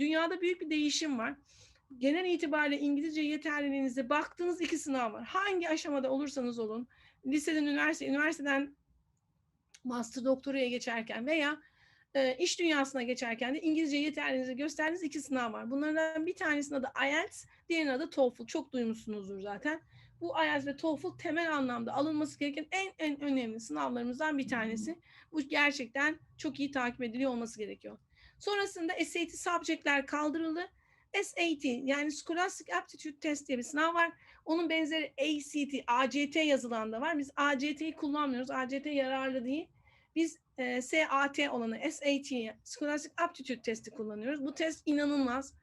dünyada büyük bir değişim var. Genel itibariyle İngilizce yeterliliğinize baktığınız iki sınav var. Hangi aşamada olursanız olun, liseden üniversite, üniversiteden master doktoraya geçerken veya e, iş dünyasına geçerken de İngilizce yeterliliğinizi gösterdiğiniz iki sınav var. Bunlardan bir tanesinin adı IELTS, diğerinin adı TOEFL. Çok duymuşsunuzdur zaten. Bu IELTS ve TOEFL temel anlamda alınması gereken en en önemli sınavlarımızdan bir tanesi. Bu gerçekten çok iyi takip ediliyor olması gerekiyor. Sonrasında SAT subjectler kaldırıldı. SAT yani Scholastic Aptitude Test diye bir sınav var. Onun benzeri ACT, ACT yazılan da var. Biz ACT'yi kullanmıyoruz. ACT yararlı değil. Biz e, SAT olanı SAT, Scholastic Aptitude Testi kullanıyoruz. Bu test inanılmaz.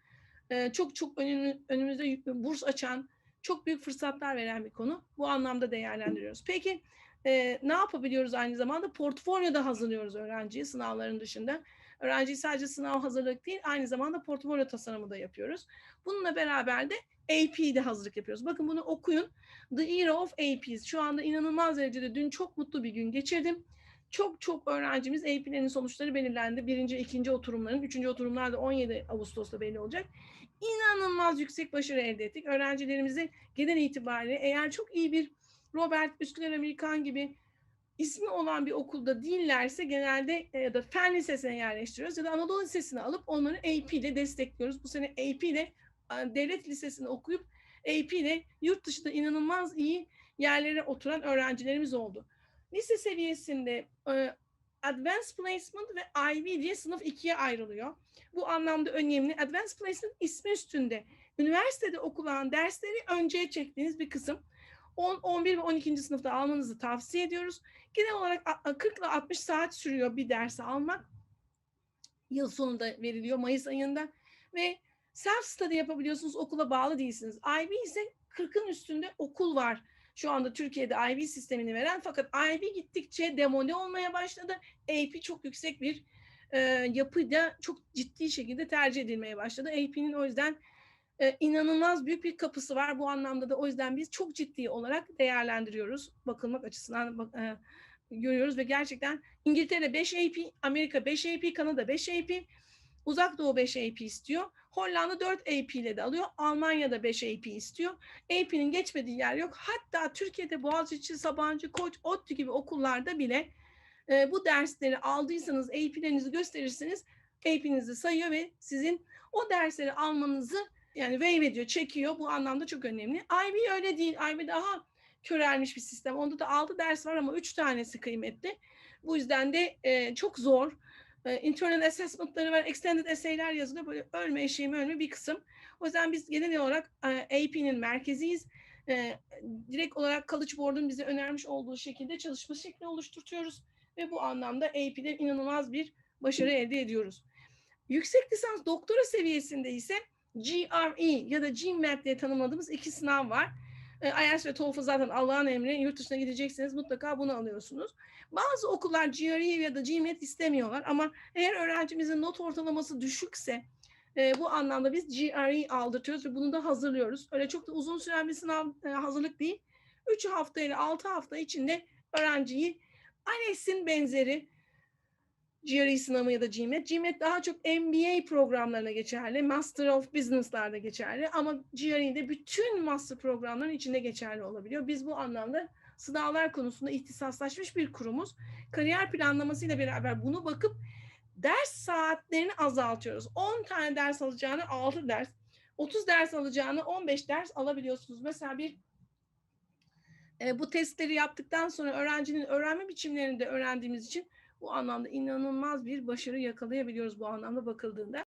E, çok çok önümü, önümüzde burs açan, çok büyük fırsatlar veren bir konu. Bu anlamda değerlendiriyoruz. Peki e, ne yapabiliyoruz aynı zamanda? Portfolyo da hazırlıyoruz öğrenciyi sınavların dışında. Öğrenciyi sadece sınav hazırlık değil, aynı zamanda portfolyo tasarımı da yapıyoruz. Bununla beraber de AP'de hazırlık yapıyoruz. Bakın bunu okuyun. The Era of APs. Şu anda inanılmaz derecede dün çok mutlu bir gün geçirdim. Çok çok öğrencimiz AP'lerin sonuçları belirlendi. Birinci, ikinci oturumların, üçüncü oturumlar da 17 Ağustos'ta belli olacak. İnanılmaz yüksek başarı elde ettik. Öğrencilerimizi genel itibariyle eğer çok iyi bir Robert Üsküdar Amerikan gibi ismi olan bir okulda değillerse genelde e, ya da fen lisesine yerleştiriyoruz ya da Anadolu Lisesi'ne alıp onları AP ile destekliyoruz. Bu sene AP ile devlet lisesinde okuyup AP ile yurt dışında inanılmaz iyi yerlere oturan öğrencilerimiz oldu. Lise seviyesinde e, Advanced Placement ve IB diye sınıf ikiye ayrılıyor. Bu anlamda önemli. Advanced Placement ismi üstünde üniversitede okulan dersleri önceye çektiğiniz bir kısım. 10, 11 ve 12. sınıfta almanızı tavsiye ediyoruz. Genel olarak 40 ile 60 saat sürüyor bir dersi almak. Yıl sonunda veriliyor Mayıs ayında ve self study yapabiliyorsunuz okula bağlı değilsiniz. IB ise 40'ın üstünde okul var. Şu anda Türkiye'de IB sistemini veren fakat IB gittikçe demode olmaya başladı. AP çok yüksek bir e, yapıda çok ciddi şekilde tercih edilmeye başladı. AP'nin o yüzden e, inanılmaz büyük bir kapısı var. Bu anlamda da o yüzden biz çok ciddi olarak değerlendiriyoruz. Bakılmak açısından e, görüyoruz ve gerçekten İngiltere 5 AP, Amerika 5 AP, Kanada 5 AP, Uzak Doğu 5 AP istiyor. Hollanda 4 AP ile de alıyor. Almanya da 5 AP istiyor. AP'nin geçmediği yer yok. Hatta Türkiye'de Boğaziçi, Sabancı, Koç, ODTÜ gibi okullarda bile e, bu dersleri aldıysanız AP'lerinizi gösterirseniz AP'nizi sayıyor ve sizin o dersleri almanızı yani waive ediyor, çekiyor. Bu anlamda çok önemli. IB öyle değil. IB daha körelmiş bir sistem. Onda da 6 ders var ama 3 tanesi kıymetli. Bu yüzden de e, çok zor. E, internal assessment'ları var, extended essay'ler yazılıyor. Böyle ölme eşeğimi ölme bir kısım. O yüzden biz genel olarak e, AP'nin merkeziyiz. E, direkt olarak College Board'un bize önermiş olduğu şekilde çalışma şekli oluşturtuyoruz. Ve bu anlamda AP'de inanılmaz bir başarı elde ediyoruz. Yüksek lisans doktora seviyesinde ise GRE ya da GMAT diye tanımladığımız iki sınav var. IELTS ve TOEFL zaten Allah'ın emri. Yurt dışına gidecekseniz mutlaka bunu alıyorsunuz. Bazı okullar GRE ya da GMAT istemiyorlar ama eğer öğrencimizin not ortalaması düşükse e, bu anlamda biz GRE aldırtıyoruz ve bunu da hazırlıyoruz. Öyle çok da uzun süren bir sınav e, hazırlık değil. 3 hafta ile 6 hafta içinde öğrenciyi ALES'in benzeri GRE sınavı ya da GMAT. GMAT daha çok MBA programlarına geçerli. Master of Business'larda geçerli. Ama GRE'de bütün master programların içinde geçerli olabiliyor. Biz bu anlamda sınavlar konusunda ihtisaslaşmış bir kurumuz. Kariyer planlamasıyla beraber bunu bakıp ders saatlerini azaltıyoruz. 10 tane ders alacağını 6 ders, 30 ders alacağını 15 ders alabiliyorsunuz. Mesela bir e, bu testleri yaptıktan sonra öğrencinin öğrenme biçimlerini de öğrendiğimiz için bu anlamda inanılmaz bir başarı yakalayabiliyoruz bu anlamda bakıldığında.